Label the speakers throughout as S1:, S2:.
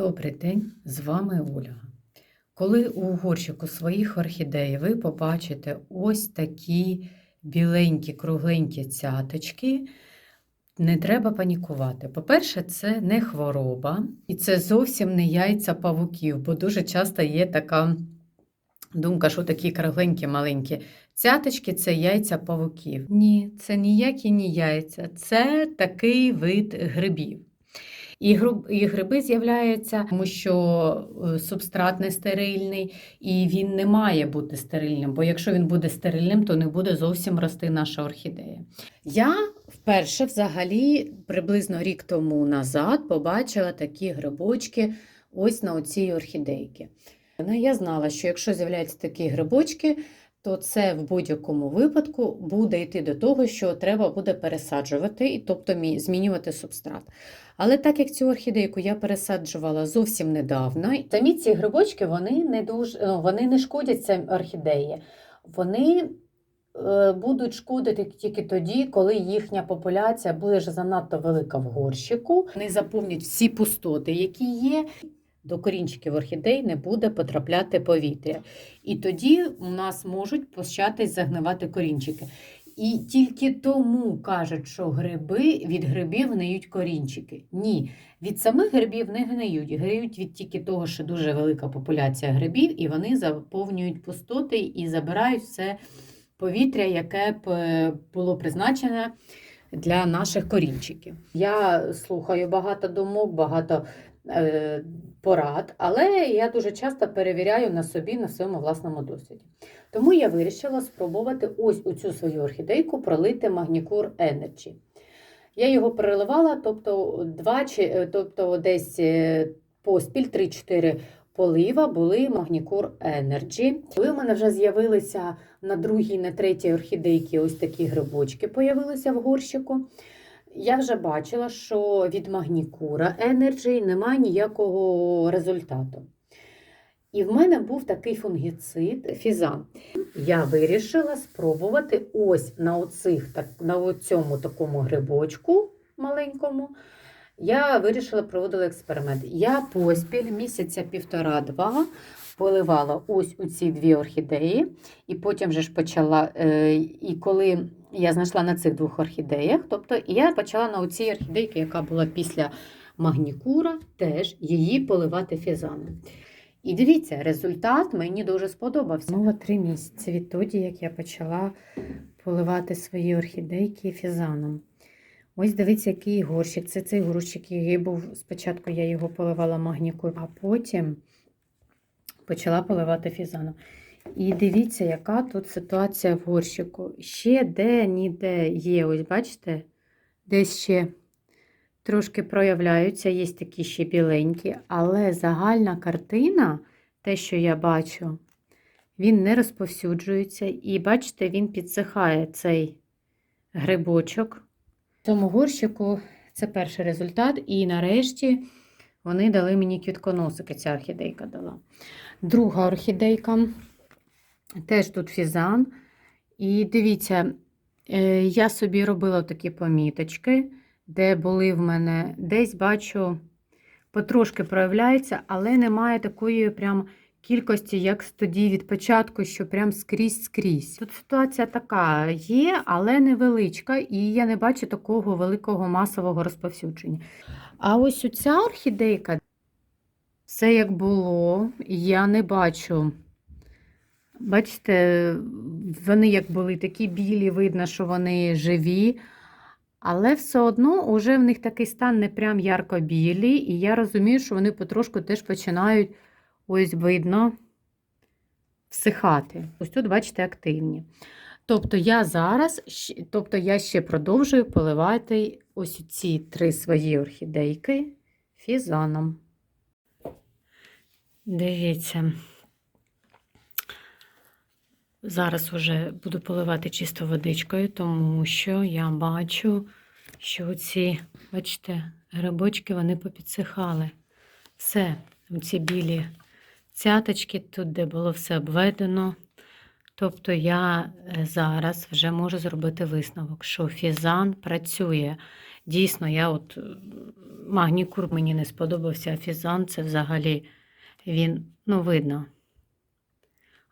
S1: Добрий день, з вами Ольга. Коли у горщику своїх орхідей ви побачите ось такі біленькі, кругленькі цяточки, не треба панікувати. По-перше, це не хвороба, і це зовсім не яйця павуків, бо дуже часто є така думка, що такі кругленькі маленькі цяточки це яйця павуків. Ні, це ніякі не яйця, це такий вид грибів. І і гриби з'являються, тому що е, субстрат не стерильний, і він не має бути стерильним, бо якщо він буде стерильним, то не буде зовсім рости наша орхідея. Я вперше взагалі приблизно рік тому назад побачила такі грибочки ось на оцій орхідейці. Ну, Я знала, що якщо з'являються такі грибочки, то це в будь-якому випадку буде йти до того, що треба буде пересаджувати, і тобто змінювати субстрат. Але так як цю орхідейку я пересаджувала зовсім недавно, самі ці грибочки вони не дуже ну, вони не шкодять цим орхідеї. Вони е, будуть шкодити тільки тоді, коли їхня популяція буде вже занадто велика в горщику. Вони заповнять всі пустоти, які є. До корінчиків орхідей не буде потрапляти повітря. І тоді у нас можуть початись загнивати корінчики. І тільки тому кажуть, що гриби від грибів гниють корінчики. Ні, від самих грибів не гниють. Гниють від тільки того, що дуже велика популяція грибів, і вони заповнюють пустоти і забирають все повітря, яке б е, було призначене для наших корінчиків. Я слухаю багато думок, багато е, порад, але я дуже часто перевіряю на собі, на своєму власному досвіді. Тому я вирішила спробувати ось у цю свою орхідейку пролити Магнікур Energy. Я його переливала, тобто, два, е, тобто десь е, поспіль 3-4 полива були Магнікур Energy. Коли в мене вже з'явилися на другій, на третій орхідейці ось такі грибочки появилися в горщику. Я вже бачила, що від Магнікура Energy немає ніякого результату. І в мене був такий фунгіцид фізан. Я вирішила спробувати ось на оцих, так, на цьому такому грибочку маленькому. Я вирішила проводила експеримент. Я поспіль місяця півтора-два поливала ось у ці дві орхідеї, і потім вже ж почала. Е, і коли я знайшла на цих двох орхідеях, тобто я почала на оцій орхідейці, яка була після магнікура, теж її поливати фізаном. І дивіться, результат мені дуже сподобався. Мова три місяці відтоді, як я почала поливати свої орхідейки фізаном. Ось дивіться, який горщик. Це цей горщик, який був спочатку я його поливала магнікуром, а потім почала поливати фізаном. І дивіться, яка тут ситуація в горщику. Ще де-ніде є, ось бачите, десь ще трошки проявляються, є такі ще біленькі, але загальна картина, те, що я бачу, він не розповсюджується. І бачите, він підсихає цей грибочок. В цьому горщику це перший результат. І нарешті вони дали мені квітконосики, ця орхідейка дала. Друга орхідейка, теж тут фізан. І дивіться, е, я собі робила такі поміточки, де були в мене десь бачу, потрошки проявляється, але немає такої прям кількості, як тоді від початку, що прям скрізь-скрізь. Тут ситуація така є, але невеличка, і я не бачу такого великого масового розповсюдження. А ось ця орхідейка, все як було, я не бачу. Бачите, вони як були такі білі, видно, що вони живі. Але все одно уже в них такий стан не прям ярко-білі, і я розумію, що вони потрошку теж починають, ось видно, всихати. Ось тут, бачите, активні. Тобто я зараз, тобто я ще продовжую поливати ось ці три свої орхідейки фізаном. Дивіться. Зараз вже буду поливати чисто водичкою, тому що я бачу, що ці, бачите, грибочки вони попідсихали. Все, ці білі цяточки, тут, де було все обведено. Тобто я е, зараз вже можу зробити висновок, що фізан працює. Дійсно, я от е, магнікур мені не сподобався, а фізан це взагалі він, ну, видно.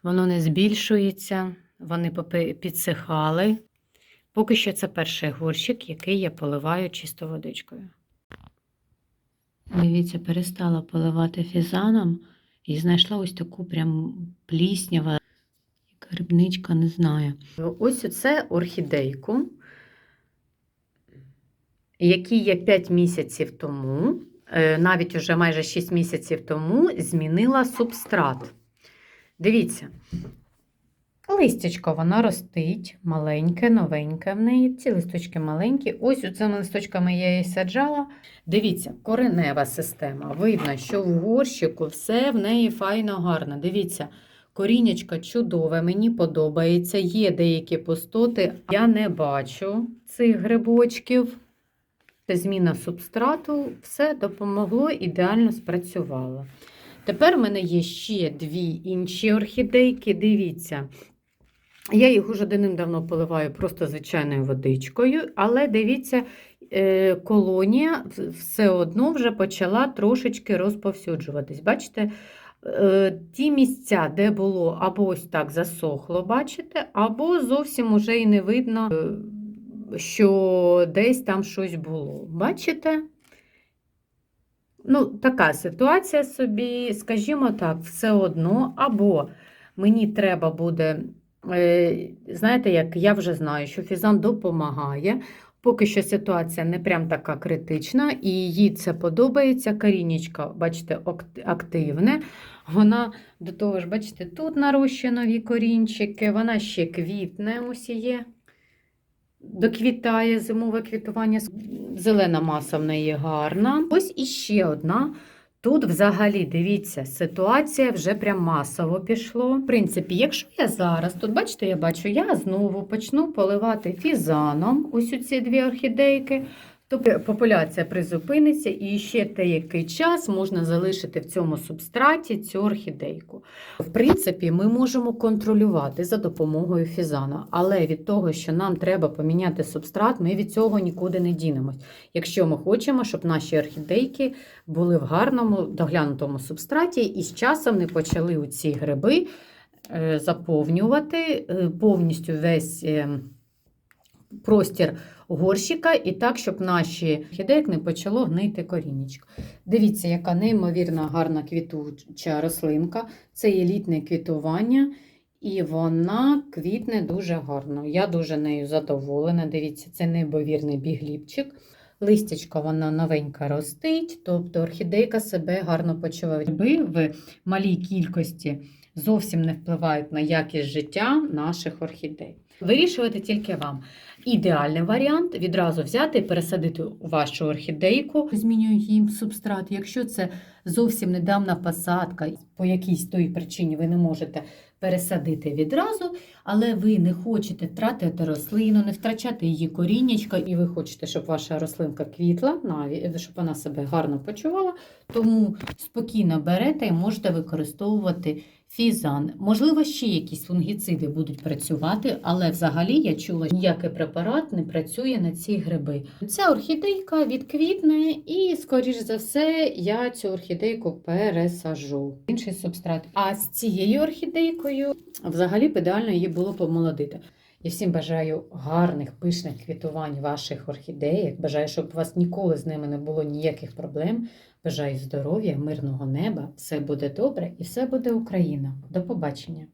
S1: Воно не збільшується, вони підсихали. Поки що це перший горщик, який я поливаю чисто водичкою. Дивіться, перестала поливати фізаном і знайшла ось таку прям плісняву, яка рибничка, не знаю. Ось оце орхідейку, який я 5 місяців тому, е, навіть уже майже 6 місяців тому, змінила субстрат. Дивіться, листячко вона ростить, маленьке, новеньке в неї. Ці листочки маленькі. Ось у цими листочками я її саджала. Дивіться, коренева система. Видно, що в горщику все в неї файно гарно. Дивіться, корінечко чудове, мені подобається. Є деякі пустоти. Я не бачу цих грибочків. Це зміна субстрату, все допомогло, ідеально спрацювало. Тепер в мене є ще дві інші орхідейки. Дивіться, я їх уже давним-давно поливаю просто звичайною водичкою, але дивіться, е, колонія все одно вже почала трошечки розповсюджуватись. Бачите, е, ті місця, де було або ось так засохло, бачите, або зовсім уже і не видно, е, що десь там щось було. Бачите? Ну, така ситуація собі, скажімо так, все одно, або мені треба буде, знаєте, як я вже знаю, що фізан допомагає. Поки що ситуація не прям така критична, і їй це подобається. Корінечко, бачите, активне. Вона до того ж, бачите, тут нарощує нові корінчики, вона ще квітне, є. Доквітає зимове квітування. Зелена маса в неї гарна. Ось іще одна. Тут взагалі, дивіться, ситуація вже прям масово пішло. В принципі, якщо я зараз, тут бачите, я бачу, я знову почну поливати фізаном ось ці дві орхідейки, то популяція призупиниться і ще деякий час можна залишити в цьому субстраті цю орхідейку. В принципі, ми можемо контролювати за допомогою фізана, але від того, що нам треба поміняти субстрат, ми від цього нікуди не дінемось. Якщо ми хочемо, щоб наші орхідейки були в гарному доглянутому субстраті і з часом не почали у ці гриби е, заповнювати е, повністю весь е, простір горщика, і так, щоб наші орхідейки не почало гнити корінечко. Дивіться, яка неймовірно гарна квітуча рослинка. Це є літне квітування, і вона квітне дуже гарно. Я дуже нею задоволена. Дивіться, це неймовірний бігліпчик. Листячко вона новенька ростить, тобто орхідейка себе гарно почуває. Гриби в малій кількості зовсім не впливають на якість життя наших орхідей. Вирішувати тільки вам. Ідеальний варіант відразу взяти і пересадити вашу орхідейку, змінюю їм субстрат. Якщо це зовсім недавна посадка, по якійсь той причині ви не можете пересадити відразу, але ви не хочете втратити рослину, не втрачати її коріннячка, і ви хочете, щоб ваша рослинка квітла, щоб вона себе гарно почувала, тому спокійно берете і можете використовувати фізан. Можливо, ще якісь фунгіциди будуть працювати, але взагалі я чула, ніякий препарат не працює на ці гриби. Ця орхідейка відквітне, і, скоріш за все, я цю орхідейку пересажу. Інший субстрат. А з цією орхідейкою взагалі б ідеально її було помолодити. Я всім бажаю гарних, пишних квітувань ваших орхідеїк. Бажаю, щоб у вас ніколи з ними не було ніяких проблем. Бажаю здоров'я, мирного неба. Все буде добре і все буде Україна. До побачення!